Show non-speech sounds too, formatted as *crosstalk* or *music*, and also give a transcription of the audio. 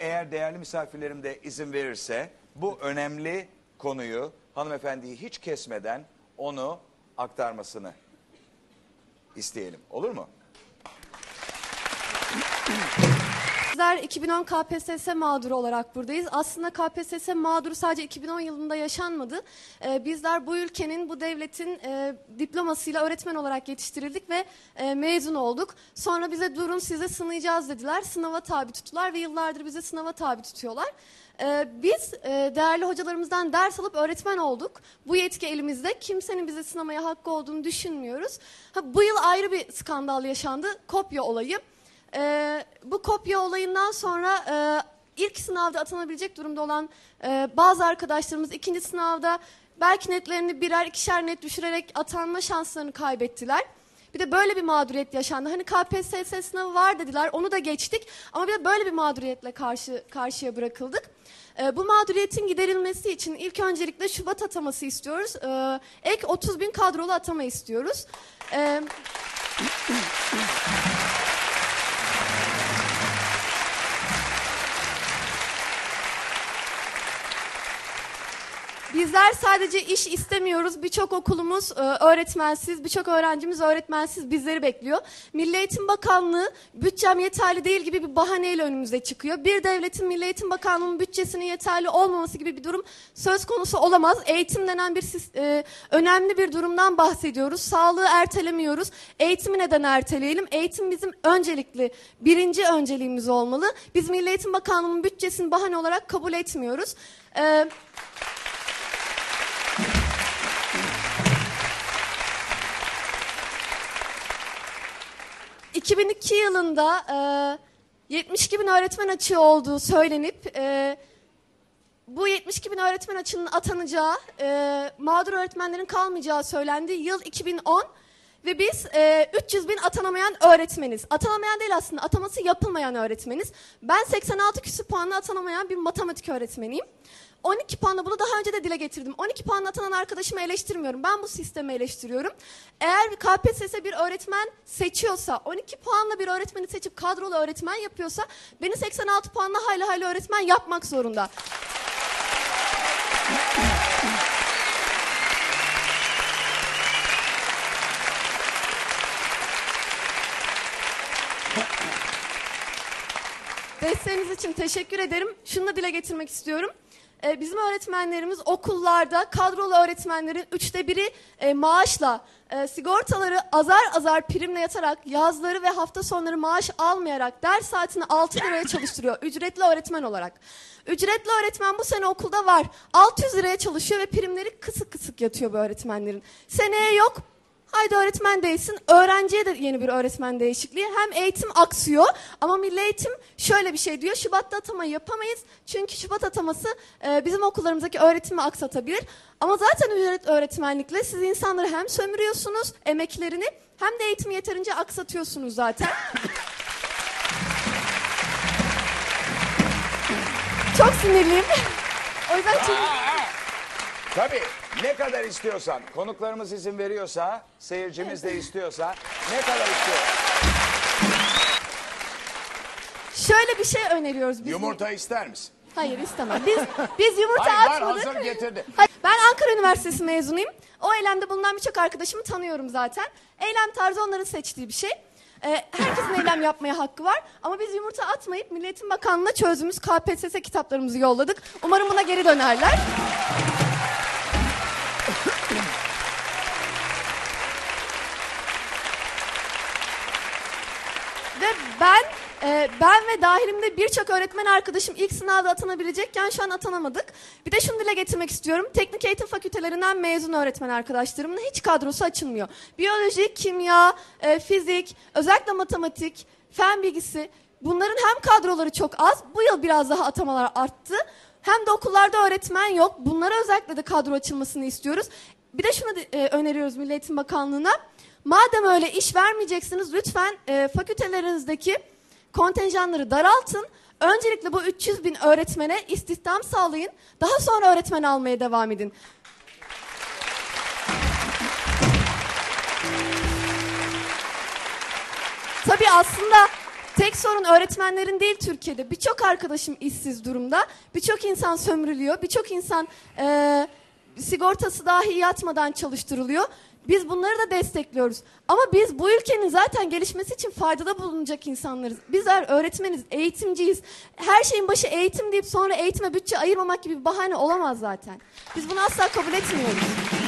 eğer değerli misafirlerim de izin verirse bu önemli konuyu hanımefendiyi hiç kesmeden onu aktarmasını isteyelim. Olur mu? Bizler 2010 KPSS mağduru olarak buradayız. Aslında KPSS mağduru sadece 2010 yılında yaşanmadı. Ee, bizler bu ülkenin, bu devletin e, diplomasıyla öğretmen olarak yetiştirildik ve e, mezun olduk. Sonra bize durun size sınayacağız dediler. Sınava tabi tuttular ve yıllardır bize sınava tabi tutuyorlar. Ee, biz e, değerli hocalarımızdan ders alıp öğretmen olduk. Bu yetki elimizde. Kimsenin bize sınamaya hakkı olduğunu düşünmüyoruz. Ha, bu yıl ayrı bir skandal yaşandı. Kopya olayı. Ee, bu kopya olayından sonra e, ilk sınavda atanabilecek durumda olan e, bazı arkadaşlarımız ikinci sınavda belki netlerini birer ikişer net düşürerek atanma şanslarını kaybettiler. Bir de böyle bir mağduriyet yaşandı. Hani KPSS sınavı var dediler, onu da geçtik. Ama bir de böyle bir mağduriyetle karşı karşıya bırakıldık. Ee, bu mağduriyetin giderilmesi için ilk öncelikle Şubat ataması istiyoruz. Ee, ek 30 bin kadrolu atama istiyoruz. Ee, Bizler sadece iş istemiyoruz. Birçok okulumuz e, öğretmensiz, birçok öğrencimiz öğretmensiz bizleri bekliyor. Milli Eğitim Bakanlığı bütçem yeterli değil gibi bir bahaneyle önümüze çıkıyor. Bir devletin Milli Eğitim Bakanlığı'nın bütçesinin yeterli olmaması gibi bir durum söz konusu olamaz. Eğitim denen bir e, önemli bir durumdan bahsediyoruz. Sağlığı ertelemiyoruz. Eğitimi neden erteleyelim? Eğitim bizim öncelikli, birinci önceliğimiz olmalı. Biz Milli Eğitim Bakanlığı'nın bütçesini bahane olarak kabul etmiyoruz. Ee, 2002 yılında e, 72 bin öğretmen açığı olduğu söylenip e, bu 72 bin öğretmen açığının atanacağı, e, mağdur öğretmenlerin kalmayacağı söylendi. Yıl 2010 ve biz e, 300 bin atanamayan öğretmeniz. Atanamayan değil aslında, ataması yapılmayan öğretmeniz. Ben 86 küsur puanla atanamayan bir matematik öğretmeniyim. 12 puanla bunu daha önce de dile getirdim. 12 puanla atanan arkadaşımı eleştirmiyorum. Ben bu sistemi eleştiriyorum. Eğer KPSS bir öğretmen seçiyorsa, 12 puanla bir öğretmeni seçip kadrolu öğretmen yapıyorsa, beni 86 puanla hayli hayli öğretmen yapmak zorunda. Desteğiniz için teşekkür ederim. Şunu da dile getirmek istiyorum. Ee, bizim öğretmenlerimiz okullarda kadrolu öğretmenlerin üçte biri e, maaşla e, sigortaları azar azar primle yatarak yazları ve hafta sonları maaş almayarak ders saatini 6 liraya çalıştırıyor *laughs* ücretli öğretmen olarak. Ücretli öğretmen bu sene okulda var. 600 liraya çalışıyor ve primleri kısık kısık yatıyor bu öğretmenlerin. Seneye yok Haydi öğretmen değilsin. Öğrenciye de yeni bir öğretmen değişikliği. Hem eğitim aksıyor ama milli eğitim şöyle bir şey diyor. Şubat'ta atama yapamayız. Çünkü Şubat ataması e, bizim okullarımızdaki öğretimi aksatabilir. Ama zaten ücret öğretmenlikle siz insanları hem sömürüyorsunuz emeklerini hem de eğitimi yeterince aksatıyorsunuz zaten. Çok sinirliyim. o yüzden çok... Tabii ne kadar istiyorsan, konuklarımız izin veriyorsa, seyircimiz de istiyorsa, ne kadar istiyor? Şöyle bir şey öneriyoruz biz. Yumurta ister misin? Hayır istemem. Biz biz yumurta Hayır var atmadık. hazır getirdi. Hayır, ben Ankara Üniversitesi mezunuyum. O eylemde bulunan birçok arkadaşımı tanıyorum zaten. Eylem tarzı onların seçtiği bir şey. Ee, herkesin eylem yapmaya hakkı var. Ama biz yumurta atmayıp Milli Eğitim Bakanlığı'na çözdüğümüz KPSS kitaplarımızı yolladık. Umarım buna geri dönerler. Ben e, ben ve dahilimde birçok öğretmen arkadaşım ilk sınavda atanabilecekken şu an atanamadık. Bir de şunu dile getirmek istiyorum. Teknik eğitim fakültelerinden mezun öğretmen arkadaşlarımın hiç kadrosu açılmıyor. Biyoloji, kimya, e, fizik, özellikle matematik, fen bilgisi bunların hem kadroları çok az. Bu yıl biraz daha atamalar arttı. Hem de okullarda öğretmen yok. Bunlara özellikle de kadro açılmasını istiyoruz. Bir de şunu e, öneriyoruz Milli Eğitim Bakanlığı'na. Madem öyle iş vermeyeceksiniz lütfen e, fakültelerinizdeki kontenjanları daraltın. Öncelikle bu 300 bin öğretmene istihdam sağlayın. Daha sonra öğretmen almaya devam edin. Tabii aslında Tek sorun öğretmenlerin değil Türkiye'de. Birçok arkadaşım işsiz durumda. Birçok insan sömürülüyor. Birçok insan e, sigortası dahi yatmadan çalıştırılıyor. Biz bunları da destekliyoruz. Ama biz bu ülkenin zaten gelişmesi için faydada bulunacak insanlarız. Bizler öğretmeniz, eğitimciyiz. Her şeyin başı eğitim deyip sonra eğitime bütçe ayırmamak gibi bir bahane olamaz zaten. Biz bunu asla kabul etmiyoruz.